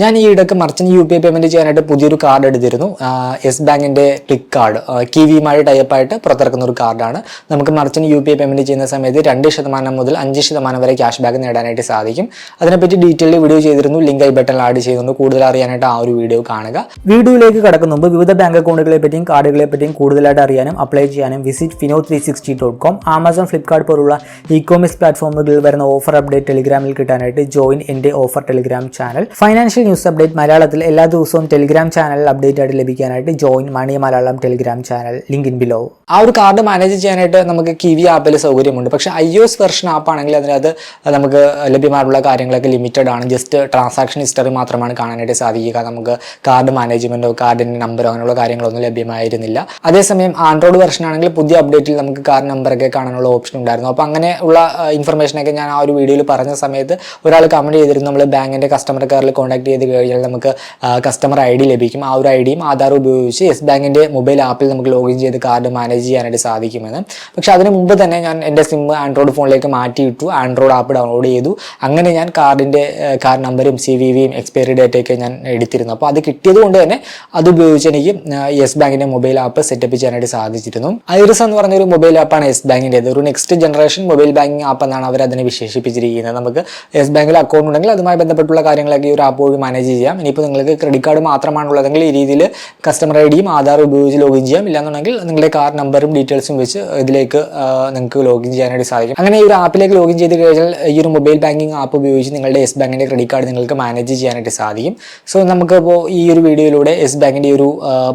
ഞാൻ ഈ ഇടയ്ക്ക് merchant U P I payment ചെയ്യാനായിട്ട് പുതിയൊരു കാർഡ് എടുത്തിരുന്നു. യെസ് ബാങ്കിന്റെ ക്ലിക്ക് കാർഡ്. കിവിയുമായി ടൈപ്പായിട്ട് പുറത്തിറക്കുന്ന ഒരു കാർഡാണ് നമുക്ക് merchant U P I payment ചെയ്യുന്ന സമയത്ത് രണ്ട് ശതമാനം മുതൽ അഞ്ച് ശതമാനം വരെ ക്യാഷ് ബാക്ക് നേടാനായിട്ട് സാധിക്കും. അതിനെപ്പറ്റി ഡീറ്റെയിൽ വീഡിയോ ചെയ്തിരുന്നു. ലിങ്ക് ഐ ബട്ടൺ ആഡ് ചെയ്യുന്നുണ്ട്. കൂടുതൽ അറിയാനായിട്ട് ആ ഒരു വീഡിയോ കാണുക. വീഡിയോയിലേക്ക് കടക്കുന്ന. മുമ്പ് വിവിധ ബാങ്ക് അക്കൗണ്ടുകളെ പറ്റിയും കാർഡുകളെ പറ്റിയും കൂടുതലായിട്ട് അറിയാനും അപ്ലൈ ചെയ്യാനും visit Fino three sixty dot com Amazon Flipkart പോലുള്ള ഇ കോമേഴ്സ് പ്ലാറ്റ്ഫോമുകളിൽ വരുന്ന ഓഫർ അപ്ഡേറ്റ് ടെലിഗ്രാമിൽ കിട്ടാനായിട്ട് ജോയിൻ എന്റെ offer Telegram channel financial news update മലയാളത്തിൽ എല്ലാ ദിവസവും ടെലിഗ്രാം ചാനൽ അപ്ഡേറ്റ് ആയിട്ട് ലഭിക്കാനായിട്ട് join money Malayalam Telegram channel link in below ആ ഒരു കാർഡ് മാനേജ് ചെയ്യാനായിട്ട് നമുക്ക് കിവി ആപ്പിൽ സൗകര്യമുണ്ട്. പക്ഷെ I O S version app ആണെങ്കിൽ അതിനകത്ത് നമുക്ക് ലഭ്യമായിട്ടുള്ള കാര്യങ്ങളൊക്കെ ലിമിറ്റഡ് ആണ്. ജസ്റ്റ് ട്രാൻസാക്ഷൻ ഹിസ്റ്ററി മാത്രമാണ് കാണാനായിട്ട് സാധിക്കുക. നമുക്ക് കാർഡ് മാനേജ്മെന്റോ കാർഡിന്റെ നമ്പറോ അങ്ങനെയുള്ള കാര്യങ്ങളൊന്നും ലഭ്യമായിരുന്നില്ല. അതേസമയം ആൻഡ്രോയിഡ് വെർഷൻ ആണെങ്കിൽ പുതിയ അപ്ഡേറ്റിൽ നമുക്ക് കാർഡ് നമ്പറൊക്കെ കാണാനുള്ള ഓപ്ഷൻ ഉണ്ടായിരുന്നു. അപ്പോൾ അങ്ങനെയുള്ള ഇൻഫർമേഷനൊക്കെ ഞാൻ ആ ഒരു വീഡിയോയിൽ പറഞ്ഞ സമയത്ത് ഒരാൾ കമന്റ് ചെയ്തിരുന്നു. നമ്മൾ ബാങ്കിന്റെ കസ്റ്റമർ കെയറിൽ കോൺടാക്ട് ചെയ്ത് കഴിഞ്ഞാൽ നമുക്ക് കസ്റ്റമർ ഐ ഡി ലഭിക്കും. ആ ഒരു ഐ ഡിയും ആധാർ ഉപയോഗിച്ച് യെസ് ബാങ്കിന്റെ മൊബൈൽ ആപ്പിൽ നമുക്ക് ലോഗിൻ ചെയ്ത് കാർഡ് മാനേജ് ചെയ്യാനായിട്ട് സാധിക്കുമെന്ന്. പക്ഷേ അതിന് മുമ്പ് തന്നെ ഞാൻ എന്റെ സിം ആൻഡ്രോയിഡ് ഫോണിലേക്ക് മാറ്റിയിട്ടു ആൻഡ്രോയിഡ് ആപ്പ് ഡൗൺലോഡ് ചെയ്തു. അങ്ങനെ ഞാൻ കാർഡിന്റെ കാർഡ് നമ്പറും സി വി വിയും എക്സ്പയറി ഡേറ്റൊക്കെ ഞാൻ എടുത്തിരുന്നു. അപ്പോൾ അത് കിട്ടിയത് കൊണ്ട് തന്നെ അത് ഉപയോഗിച്ച് എനിക്ക് യെസ് ബാങ്കിന്റെ മൊബൈൽ ആപ്പ് സെറ്റപ്പ് ചെയ്യാനായിട്ട് സാധിച്ചിരുന്നു. ഐറിസ് എന്ന് പറഞ്ഞൊരു മൊബൈൽ ആപ്പാണ് യെസ് ബാങ്കിന്റേത്. ഒരു next generation mobile banking app എന്നാണ് അവർ അതിനെ വിശേഷിപ്പിച്ചിരിക്കുന്നത്. നമുക്ക് യെസ് ബാങ്കിൽ അക്കൗണ്ട് ഉണ്ടെങ്കിൽ അതുമായി ബന്ധപ്പെട്ടുള്ള കാര്യങ്ങളൊക്കെ ഈ ഒരു ആപ്പ് വഴി മാനേജ് ചെയ്യാം. ഇനിയിപ്പോൾ നിങ്ങൾക്ക് ക്രെഡിറ്റ് കാർഡ് മാത്രമാണുള്ളതെങ്കിൽ ഈ രീതിയിൽ കസ്റ്റമർ ഐ ഡിയും ആധാർ ഉപയോഗിച്ച് ലോഗിൻ ചെയ്യാം. ഇല്ലാന്നുണ്ടെങ്കിൽ നിങ്ങളുടെ കാർഡ് നമ്പറും ഡീറ്റെയിൽസും വെച്ച് ഇതിലേക്ക് നിങ്ങൾക്ക് ലോഗിൻ ചെയ്യാനായിട്ട് സാധിക്കും. അങ്ങനെ ഈ ഒരു ആപ്പിലേക്ക് ലോഗിൻ ചെയ്ത് കഴിഞ്ഞാൽ ഈ ഒരു മൊബൈൽ ബാങ്കിങ് ആപ്പ് ഉപയോഗിച്ച് നിങ്ങളുടെ യെസ് ബാങ്കിന്റെ ക്രെഡിറ്റ് കാർഡ് നിങ്ങൾക്ക് മാനേജ് ചെയ്യാനായിട്ട് സാധിക്കും. സോ നമുക്കിപ്പോൾ ഈ ഒരു വീഡിയോയിലൂടെ യെസ് ബാങ്കിന്റെ ഒരു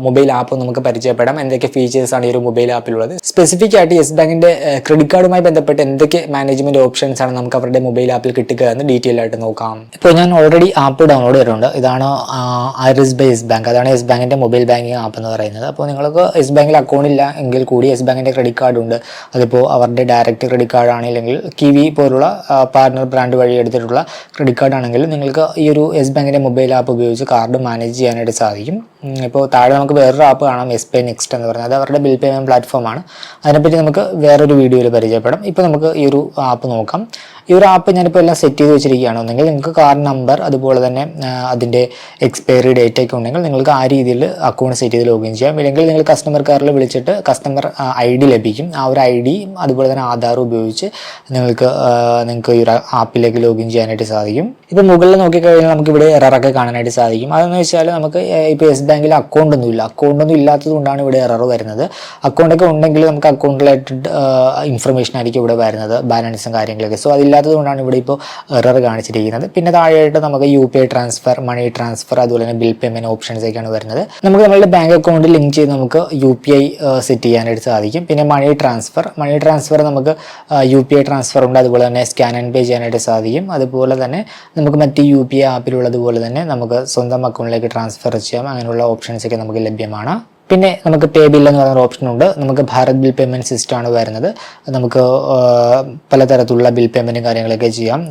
മൊബൈൽ ആപ്പ് നമുക്ക് പരിചയപ്പെടാം. എന്തൊക്കെ ഫീച്ചേഴ്സ് ആണ് ഈ ഒരു മൊബൈൽ ആപ്പിലുള്ളത് സ്പെസിഫിക് ആയിട്ട് യെസ് ബാങ്കിന്റെ ക്രെഡിറ്റ് കാർഡുമായി ബന്ധപ്പെട്ട് എന്തൊക്കെ മാനേജ്മെന്റ് ഓപ്ഷൻസ് ആണ് നമുക്ക് അവരുടെ മൊബൈൽ ആപ്പിൽ കിട്ടുക എന്ന് ഡീറ്റെയിൽ ആയിട്ട് നോക്കാം. ഇപ്പോൾ ഞാൻ ഓൾറെഡി ആപ്പ് ഡൗൺലോഡ് ചെയ്തിട്ടുണ്ട് ഇതാണ് ഐറിസ് ബൈ യെസ് ബാങ്ക് അതാണ് യെസ് ബാങ്കിന്റെ മൊബൈൽ ബാങ്കിങ് ആപ്പ് എന്ന് പറയുന്നത്. അപ്പോൾ നിങ്ങൾക്ക് യെസ് ബാങ്കിൽ അക്കൗണ്ട് ഇല്ല എങ്കിൽ കൂടി യെസ് ബാങ്കിന്റെ ക്രെഡിറ്റ് കാർഡ് ഉണ്ട്. അതിപ്പോൾ അവരുടെ ഡയറക്റ്റ് ക്രെഡിറ്റ് കാർഡ് ആണെങ്കിൽ കിവി പോലുള്ള പാർട്ണർ ബ്രാൻഡ് വഴി എടുത്തിട്ടുള്ള ക്രെഡിറ്റ് കാർഡ് ആണെങ്കിൽ നിങ്ങൾക്ക് ഈ ഒരു യെസ് ബാങ്കിന്റെ മൊബൈൽ ആപ്പ് ഉപയോഗിച്ച് കാർഡ് മാനേജ് ചെയ്യാനായിട്ട് സാധിക്കും. ഇപ്പോൾ താഴെ നമുക്ക് വേറൊരു ആപ്പ് കാണാം എസ് പേ നെക്സ്റ്റ് എന്ന് പറയുന്നത്. അത് അവരുടെ ബിൽ പേയ്മെന്റ് പ്ലാറ്റ്ഫോമാണ് അതിനെപ്പറ്റി നമുക്ക് വേറൊരു വീഡിയോയിൽ പരിചയപ്പെടാം. ഇപ്പോൾ നമുക്ക് ഈ ഒരു ആപ്പ് നോക്കാം. ഈ ഒരു ആപ്പ് ഞാനിപ്പോൾ എല്ലാം സെറ്റ് ചെയ്ത് വെച്ചിരിക്കുകയാണ്. ഒന്നെങ്കിൽ നിങ്ങൾക്ക് കാർഡ് നമ്പർ അതുപോലെ തന്നെ അതിന്റെ എക്സ്പയറി ഡേറ്റ് ഒക്കെ ഉണ്ടെങ്കിൽ നിങ്ങൾക്ക് ആ രീതിയിൽ അക്കൗണ്ട് സെറ്റ് ചെയ്ത് ലോഗിൻ ചെയ്യാം. ഇല്ലെങ്കിൽ നിങ്ങൾ കസ്റ്റമർ കെയറിൽ വിളിച്ചിട്ട് കസ്റ്റമർ ഐ ഡി ലഭിക്കും. ആ ഒരു ഐ ഡി അതുപോലെ തന്നെ ആധാർ ഉപയോഗിച്ച് നിങ്ങൾക്ക് നിങ്ങൾക്ക് ഈ ഒരു ആപ്പിലേക്ക് ലോഗിൻ ചെയ്യാനായിട്ട് സാധിക്കും. ഇപ്പോൾ മുകളിൽ നോക്കിക്കഴിഞ്ഞാൽ നമുക്ക് ഇവിടെ എററൊക്കെ കാണാനായിട്ട് സാധിക്കും. അതെന്ന് വെച്ചാൽ നമുക്ക് ഇപ്പോൾ യെസ് ബാങ്കിൽ അക്കൗണ്ട് ഒന്നും ഇല്ല. അക്കൗണ്ട് ഒന്നും ഇല്ലാത്തത് കൊണ്ടാണ് ഇവിടെ എറർ വരുന്നത്. അക്കൗണ്ടൊക്കെ ഉണ്ടെങ്കിൽ നമുക്ക് അക്കൗണ്ട് റിലേറ്റഡ് ഇൻഫർമേഷൻ ആയിരിക്കും ഇവിടെ വരുന്നത്. ബാലൻസും കാര്യങ്ങളൊക്കെ. സോ അതില്ലാത്തത് കൊണ്ടാണ് ഇവിടെ ഇപ്പോൾ എറർ കാണിച്ചിരിക്കുന്നത്. പിന്നെ താഴെയായിട്ട് നമുക്ക് U P I transfer money transfer അതുപോലെ തന്നെ ബിൽ പേയ്മെന്റ് ഓപ്ഷൻസ് ഒക്കെയാണ് വരുന്നത്. നമുക്ക് നമ്മളുടെ ബാങ്ക് അക്കൗണ്ട് ലിങ്ക് ചെയ്ത് നമുക്ക് യു പി ഐ സെറ്റ് ചെയ്യാനായിട്ട് സാധിക്കും. പിന്നെ മണി ട്രാൻസ്ഫർ മണി ട്രാൻസ്ഫർ നമുക്ക് യു പി ഐ ട്രാൻസ്ഫർ ഉണ്ട്. അതുപോലെ തന്നെ സ്കാൻ ആൻഡ് പേ ചെയ്യാനായിട്ട് സാധിക്കും. അതുപോലെ തന്നെ നമുക്ക് മറ്റ് യു പി ഐ ആപ്പിലുള്ളതുപോലെ തന്നെ നമുക്ക് സ്വന്തം അക്കൗണ്ടിലേക്ക് ട്രാൻസ്ഫർ ചെയ്യാം. അങ്ങനെയുള്ള ഓപ്ഷൻസ് ഒക്കെ നമുക്ക് ലഭ്യമാണ്. പിന്നെ നമുക്ക് പേ ബിൽ എന്ന് പറയുന്ന ഓപ്ഷൻ ഉണ്ട്. നമുക്ക് ഭാരത് ബിൽ പേയ്മെന്റ് സിസ്റ്റമാണ് വരുന്നത്. നമുക്ക് പലതരത്തിലുള്ള ബിൽ പേയ്മെന്റും കാര്യങ്ങളൊക്കെ ചെയ്യാം.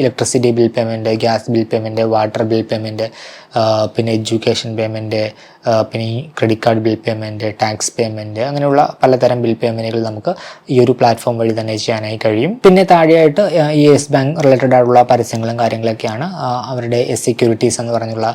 Electricity bill payment gas bill payment water bill payment പിന്നെ എഡ്യൂക്കേഷൻ പേയ്മെന്റ് പിന്നെ ഈ credit card bill payment tax payment അങ്ങനെയുള്ള പലതരം ബിൽ പേയ്മെന്റുകൾ നമുക്ക് ഈ ഒരു പ്ലാറ്റ്ഫോം വഴി തന്നെ ചെയ്യാനായി കഴിയും. പിന്നെ താഴെയായിട്ട് ഈ യെസ് ബാങ്ക് റിലേറ്റഡ് ആയിട്ടുള്ള പരസ്യങ്ങളും കാര്യങ്ങളൊക്കെയാണ് അവരുടെ എസ് സെക്യൂരിറ്റീസ് എന്ന് പറഞ്ഞുള്ള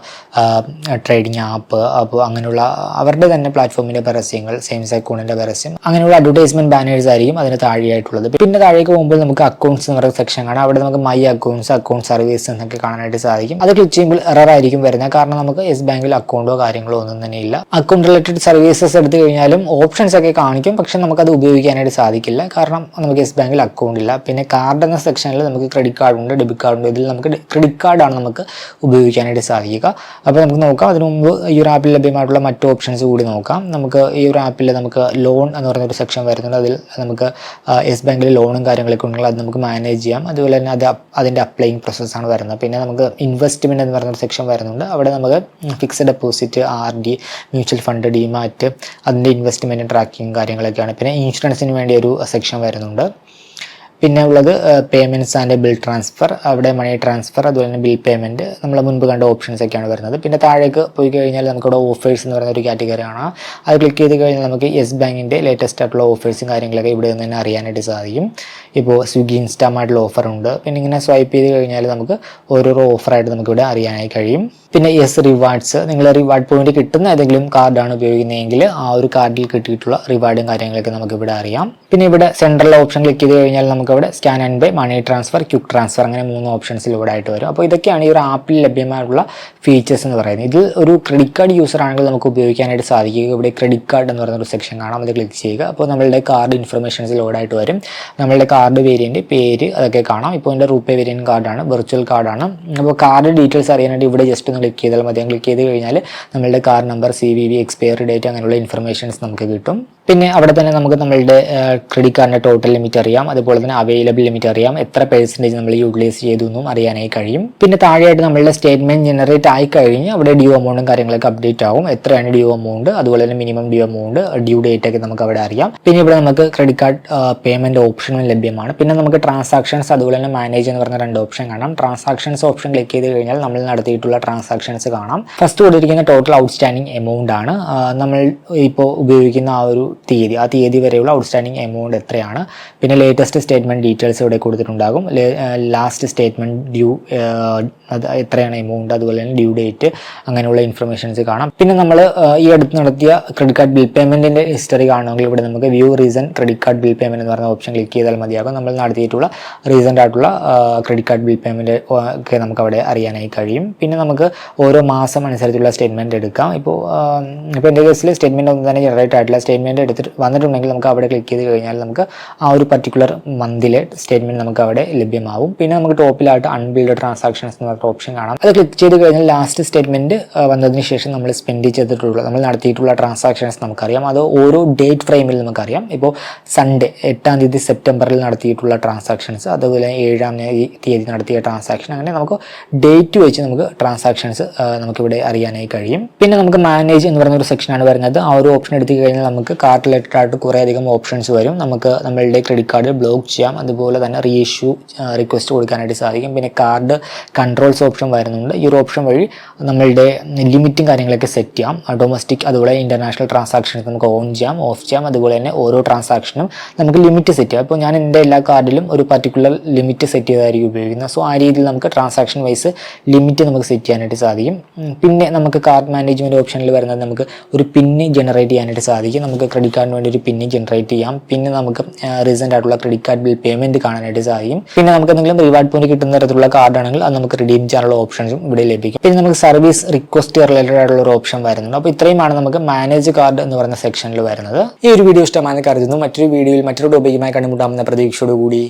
ട്രേഡിങ് ആപ്പ് അപ്പോൾ അങ്ങനെയുള്ള അവരുടെ തന്നെ പ്ലാറ്റ്ഫോമിന്റെ പരസ്യങ്ങൾ സെയിംസ് അക്കൗണ്ടിന്റെ പരസ്യം അങ്ങനെയുള്ള അഡ്വർടൈസ്മെന്റ് ബാനേഴ്സ് ആയിരിക്കും അതിന് താഴെയായിട്ടുള്ളത്. പിന്നെ താഴേക്ക് പോകുമ്പോൾ നമുക്ക് അക്കൗണ്ട്സ് എന്ന് പറയുന്ന സെക്ഷൻ കാണാം. അവിടെ നമുക്ക് മൈ അക്കൗണ്ട്സ് അക്കൗണ്ട് സർവീസ് എന്നൊക്കെ കാണാനായിട്ട് സാധിക്കും. അത് ക്ലിക്ക് ചെയ്യുമ്പോൾ എറർ ആയിരിക്കും വരുന്നത്. കാരണം നമുക്ക് യെസ് ബാങ്കിൽ അക്കൗണ്ടോ കാര്യങ്ങളോ ഒന്നും ഇല്ല അക്കൗണ്ട് റിലേറ്റഡ് സർവീസസ് എടുത്തു കഴിഞ്ഞാലും ഓപ്ഷൻസ് ഒക്കെ കാണിക്കും. പക്ഷെ നമുക്കത് ഉപയോഗിക്കാനായിട്ട് സാധിക്കില്ല. കാരണം നമുക്ക് യെസ് ബാങ്കിൽ അക്കൗണ്ട് ഇല്ല. പിന്നെ കാർഡ് എന്ന സെക്ഷനിൽ നമുക്ക് ക്രെഡിറ്റ് കാർഡ് ഉണ്ട് ഡെബിറ്റ് കാർഡ് ഉണ്ട്. ഇതിൽ നമുക്ക് ക്രെഡിറ്റ് കാർഡാണ് നമുക്ക് ഉപയോഗിക്കാനായിട്ട് സാധിക്കുക. അപ്പോൾ നമുക്ക് നോക്കാം. അതിനു മുമ്പ് ഈ ഒരു ആപ്പിൽ ലഭ്യമായിട്ടുള്ള മറ്റു ഓപ്ഷൻസ് കൂടി നോക്കാം. നമുക്ക് ഈ ഒരു ആപ്പിൽ നമുക്ക് ലോൺ എന്ന് പറയുന്ന ഒരു സെക്ഷൻ വരുന്നുണ്ട്. അതിൽ നമുക്ക് യെസ് ബാങ്കിൽ ലോണും കാര്യങ്ങളൊക്കെ ഉണ്ടെങ്കിൽ അത് നമുക്ക് മാനേജ് ചെയ്യാം. അതുപോലെ തന്നെ അത് അതിന്റെ അപ്ലൈയിങ് പ്രോസസ്സാണ് വരുന്നത്. പിന്നെ നമുക്ക് ഇൻവെസ്റ്റ്മെന്റ് എന്ന് പറയുന്ന ഒരു സെക്ഷൻ വരുന്നുണ്ട്. അവിടെ നമുക്ക് fixed deposit R D mutual fund demat അതിന്റെ ഇൻവെസ്റ്റ്മെന്റ് ട്രാക്കിങ് കാര്യങ്ങളൊക്കെയാണ്. പിന്നെ ഇൻഷുറൻസിന് വേണ്ടി ഒരു സെക്ഷൻ വരുന്നുണ്ട്. പിന്നെ ഉള്ളത് പേയ്മെന്റ്സ് ആൻഡ് ബിൽ ട്രാൻസ്ഫർ അവിടെ മണി ട്രാൻസ്ഫർ അതുപോലെ തന്നെ ബിൽ പേയ്മെന്റ് നമ്മൾ മുൻപ് കണ്ട ഓപ്ഷൻസ് ഒക്കെയാണ് വരുന്നത്. പിന്നെ താഴേക്ക് പോയി കഴിഞ്ഞാൽ നമുക്കിവിടെ ഓഫേഴ്സ് എന്ന് പറയുന്ന ഒരു കാറ്റഗറി ആണ് അത് ക്ലിക്ക് ചെയ്ത് കഴിഞ്ഞാൽ നമുക്ക് യെസ് ബാങ്കിന്റെ ലേറ്റസ്റ്റ് ആയിട്ടുള്ള ഓഫേഴ്സും കാര്യങ്ങളൊക്കെ ഇവിടെ നിന്ന് തന്നെ അറിയാനായിട്ട് സാധിക്കും. ഇപ്പോൾ സ്വിഗ്ഗി ഇൻസ്റ്റാമായിട്ടുള്ള ഓഫർ ഉണ്ട്. പിന്നെ ഇങ്ങനെ സ്വൈപ്പ് ചെയ്ത് കഴിഞ്ഞാൽ നമുക്ക് ഓരോരോ ഓഫറായിട്ട് നമുക്കിവിടെ അറിയാനായി കഴിയും. പിന്നെ യെസ് റിവാർഡ്സ് നിങ്ങൾ റിവാർഡ് പോയിന്റ് കിട്ടുന്ന ഏതെങ്കിലും കാർഡാണ് ഉപയോഗിക്കുന്നതെങ്കിൽ ആ ഒരു കാർഡിൽ കിട്ടിയിട്ടുള്ള റിവാർഡും കാര്യങ്ങളൊക്കെ നമുക്ക് ഇവിടെ അറിയാം. പിന്നെ ഇവിടെ സെൻട്രൽ ഓപ്ഷൻ ക്ലിക്ക് ചെയ്ത് കഴിഞ്ഞാൽ നമുക്ക് ഇവിടെ scan and pay money transfer quick transfer അങ്ങനെ മൂന്ന് ഓപ്ഷൻസിൽ ഇവിടെ ആയിട്ട് വരും. അപ്പോൾ ഇതൊക്കെയാണ് ഈ ഒരു ആപ്പിൽ ലഭ്യമായിട്ടുള്ള ഫീച്ചേഴ്സ് എന്ന് പറയുന്നത്. ഇതിൽ ഒരു ക്രെഡിറ്റ് കാർഡ് യൂസർ ആണെങ്കിൽ നമുക്ക് ഉപയോഗിക്കാനായിട്ട് സാധിക്കുക ഇവിടെ ക്രെഡിറ്റ് കാർഡ് എന്ന് പറയുന്ന ഒരു സെക്ഷൻ കാണാം. അത് ക്ലിക്ക് ചെയ്യുക. അപ്പോൾ നമ്മളുടെ കാർഡ് ഇൻഫർമേഷൻസ് ലോഡായിട്ട് വരും. നമ്മളുടെ കാർഡ് വേരിയന്റ് പേര് അതൊക്കെ കാണാം. ഇപ്പോൾ എന്റെ റൂപ്പേ വേരിയന്റ് കാർഡാണ് വെർച്വൽ കാർഡാണ് അപ്പോൾ കാർഡ് ഡീറ്റെയിൽസ് അറിയാനായിട്ട് ഇവിടെ ജസ്റ്റ് ഒന്ന് ക്ലിക്ക് ചെയ്താൽ മതി. ക്ലിക്ക് ചെയ്ത് കഴിഞ്ഞാൽ നമ്മളുടെ card number C V V expiry date അങ്ങനെയുള്ള ഇൻഫർമേഷൻസ് നമുക്ക് കിട്ടും. പിന്നെ അവിടെ തന്നെ നമുക്ക് നമ്മളുടെ ക്രെഡിറ്റ് കാർഡിന്റെ ടോട്ടൽ ലിമിറ്റ് അറിയാം. അതുപോലെ തന്നെ അവൈലബിൾ ലിമിറ്റ് അറിയാം. എത്ര പെർസെന്റേജ് നമ്മൾ യൂട്ടിലൈസ് ചെയ്തു എന്നും അറിയാനായി കഴിയും. പിന്നെ താഴെയായിട്ട് നമ്മളുടെ സ്റ്റേറ്റ്മെന്റ് ജനറേറ്റ് ആയി കഴിഞ്ഞ് അവിടെ ഡ്യൂ എമൗണ്ടും കാര്യങ്ങളൊക്കെ അപ്ഡേറ്റ് ആകും എത്രയാണ് ഡ്യൂ എമൗണ്ട് അതുപോലെ തന്നെ minimum due amount due date ഒക്കെ നമുക്ക് അവിടെ അറിയാം. പിന്നെ ഇവിടെ നമുക്ക് ക്രെഡിറ്റ് കാർഡ് പേയ്മെന്റ് ഓപ്ഷനും ലഭ്യമാണ്. പിന്നെ നമുക്ക് ട്രാൻസാക്ഷൻസ് അതുപോലെ തന്നെ മാനേജ് എന്ന് പറഞ്ഞ രണ്ട് ഓപ്ഷൻ കാണാം. ട്രാൻസാക്ഷൻസ് ഓപ്ഷൻ ക്ലിക്ക് ചെയ്ത് കഴിഞ്ഞാൽ നമ്മൾ നടത്തിയിട്ടുള്ള ട്രാൻസാക്ഷൻസ് കാണാം. ഫസ്റ്റ് കൊടുത്തിരിക്കുന്ന ടോട്ടൽ ഔട്ട്സ്റ്റാൻഡിങ് എമൗണ്ട് ആണ്. നമ്മൾ ഇപ്പോൾ ഉപയോഗിക്കുന്ന ആ ഒരു തീയതി ആ തീയതി വരെയുള്ള ഔട്ട്സ്റ്റാൻഡിങ് എമൗണ്ട് എത്രയാണ്? പിന്നെ ലേറ്റസ്റ്റ് സ്റ്റേറ്റ്മെന്റ് ഡീറ്റെയിൽസ് ഇവിടെ കൊടുത്തിട്ടുണ്ടാകും. ലാസ്റ്റ് സ്റ്റേറ്റ്മെന്റ് ഡ്യൂ അത് എത്രയാണ് എമൗണ്ട് അതുപോലെ തന്നെ ഡ്യൂ ഡേറ്റ് അങ്ങനെയുള്ള ഇൻഫർമേഷൻസ് കാണാം. പിന്നെ നമ്മൾ ഈ അടുത്ത് നടത്തിയ ക്രെഡിറ്റ് കാർഡ് ബിൽ പേയ്മെന്റിന്റെ ഹിസ്റ്ററി കാണണമെങ്കിൽ ഇവിടെ നമുക്ക് view reason credit card bill payment എന്ന് പറഞ്ഞ ഓപ്ഷൻ ക്ലിക്ക് ചെയ്താൽ മതിയാകും. നമ്മൾ നടത്തിയിട്ടുള്ള റീസെന്റ് ആയിട്ടുള്ള ക്രെഡിറ്റ് കാർഡ് ബിൽ പേയ്മെന്റ് ഒക്കെ നമുക്ക് അവിടെ അറിയാനായി കഴിയും. പിന്നെ നമുക്ക് ഓരോ മാസം അനുസരിച്ചുള്ള സ്റ്റേറ്റ്മെന്റ് എടുക്കാം. ഇപ്പോൾ ഇപ്പോൾ എന്റെ കേസിൽ സ്റ്റേറ്റ്മെന്റ് ഒന്നും തന്നെ ജനറേറ്റ് ആയിട്ടില്ല. സ്റ്റേറ്റ്മെന്റ് എടുത്തിട്ട് വന്നിട്ടുണ്ടെങ്കിൽ നമുക്ക് അവിടെ ക്ലിക്ക് ചെയ്ത് കഴിഞ്ഞാൽ നമുക്ക് ആ ഒരു പർട്ടിക്കുലർ മന്തിലെ സ്റ്റേറ്റ്മെന്റ് നമുക്ക് അവിടെ ലഭ്യമാവും. പിന്നെ നമുക്ക് ടോപ്പിലായിട്ട് അൺബിൽഡ് ട്രാൻസാക്ഷൻസ് എന്ന് പറഞ്ഞ ഓപ്ഷൻ കാണാം. അത് ക്ലിക്ക് ചെയ്ത് കഴിഞ്ഞാൽ ലാസ്റ്റ് സ്റ്റേറ്റ്മെന്റ് വന്നതിന് ശേഷം നമ്മൾ സ്പെൻഡ് ചെയ്തിട്ടുള്ള നമ്മൾ നടത്തിയിട്ടുള്ള ട്രാൻസാക്ഷൻസ് നമുക്കറിയാം. അത് ഓരോ ഡേറ്റ് ഫ്രെയിമിൽ നമുക്കറിയാം. ഇപ്പോൾ സൺഡേ എട്ടാം തീയതി സെപ്റ്റംബറിൽ നടത്തിയിട്ടുള്ള ട്രാൻസാക്ഷൻസ് അതുപോലെ ഏഴാം തീയതി നടത്തിയ ട്രാൻസാക്ഷൻ അങ്ങനെ നമുക്ക് ഡേറ്റ് വെച്ച് നമുക്ക് ട്രാൻസാക്ഷൻസ് നമുക്കിവിടെ അറിയാനായി കഴിയും. പിന്നെ നമുക്ക് മാനേജ് എന്ന് പറയുന്ന ഒരു സെക്ഷനാണ് വരുന്നത്. ആ ഒരു ഓപ്ഷൻ എടുത്തു കഴിഞ്ഞാൽ നമുക്ക് കാർഡ് റിലേറ്റഡ് ആയിട്ട് കുറേ ഓപ്ഷൻസ് വരും. നമുക്ക് നമ്മളുടെ ക്രെഡിറ്റ് കാർഡ് ബ്ലോക്ക് ചെയ്യാം. അതുപോലെ തന്നെ റീഇഷ്യൂ റിക്വസ്റ്റ് കൊടുക്കാനായിട്ട് സാധിക്കും. പിന്നെ കാർഡ് കൺട്രോൾസ് ഓപ്ഷൻ വരുന്നുണ്ട്. ഈ ഒരു ഓപ്ഷൻ വഴി നമ്മളുടെ ലിമിറ്റും കാര്യങ്ങളൊക്കെ സെറ്റ് ചെയ്യാം. ഡൊമസ്റ്റിക് അതുപോലെ ഇന്റർനാഷണൽ ട്രാൻസാക്ഷൻസ് നമുക്ക് ഓൺ ചെയ്യാം ഓഫ് ചെയ്യാം. അതുപോലെ തന്നെ ഓരോ ട്രാൻസാക്ഷനും നമുക്ക് ലിമിറ്റ് സെറ്റ് ചെയ്യാം. അപ്പോൾ ഞാൻ എന്റെ എല്ലാ കാർഡിലും ഒരു പർട്ടിക്കുലർ ലിമിറ്റ് സെറ്റ് ചെയ്തായിരിക്കും ഉപയോഗിക്കുന്നത്. സോ ആ രീതിയിൽ നമുക്ക് ട്രാൻസാക്ഷൻ വൈസ് ലിമിറ്റ് നമുക്ക് സെറ്റ് ചെയ്യാനായിട്ട് സാധിക്കും. പിന്നെ നമുക്ക് കാർഡ് മാനേജ്മെന്റ് ഓപ്ഷനിൽ വരുന്നത് നമുക്ക് ഒരു പിന്ന് ജനറേറ്റ് ചെയ്യാനായിട്ട് സാധിക്കും. നമുക്ക് ക്രെഡിറ്റ് കാർഡിന് വേണ്ടി ഒരു പിന്ന് ജനറേറ്റ് ചെയ്യാം. പിന്നെ നമുക്ക് റീസെന്റ് ആയിട്ടുള്ള ക്രെഡിറ്റ് കാർഡ് ബിൽ പേയ്മെന്റ് കാണാനായിട്ട് സാധിക്കും. പിന്നെ നമുക്ക് എന്തെങ്കിലും റിവാർഡ് പോയിന്റ് കിട്ടുന്ന തരത്തിലുള്ള കാർഡാണെങ്കിൽ അത് നമുക്ക് റിഡീം ചെയ്യാനുള്ള ഓപ്ഷൻസും ഇവിടെ ലഭിക്കും. പിന്നെ നമുക്ക് സർവീസ് റിക്വസ്റ്റ് റിലേറ്റഡ് ആയിട്ടുള്ള ഒരു ഓപ്ഷൻ വരുന്നുണ്ട്. അപ്പോൾ ഇത്രയുമാണ് നമുക്ക് മാനേജ് കാർഡ് എന്ന് പറയുന്ന സെക്ഷനിൽ വരുന്നത്. ഈ ഒരു വീഡിയോ ഇഷ്ടമാണെന്ന് കരുതുന്നു. മറ്റൊരു വീഡിയോയിൽ മറ്റൊരു ടോപ്പിക്കുമായി കണ്ടുമുട്ടാമെന്ന പ്രതീക്ഷയോടുകൂടി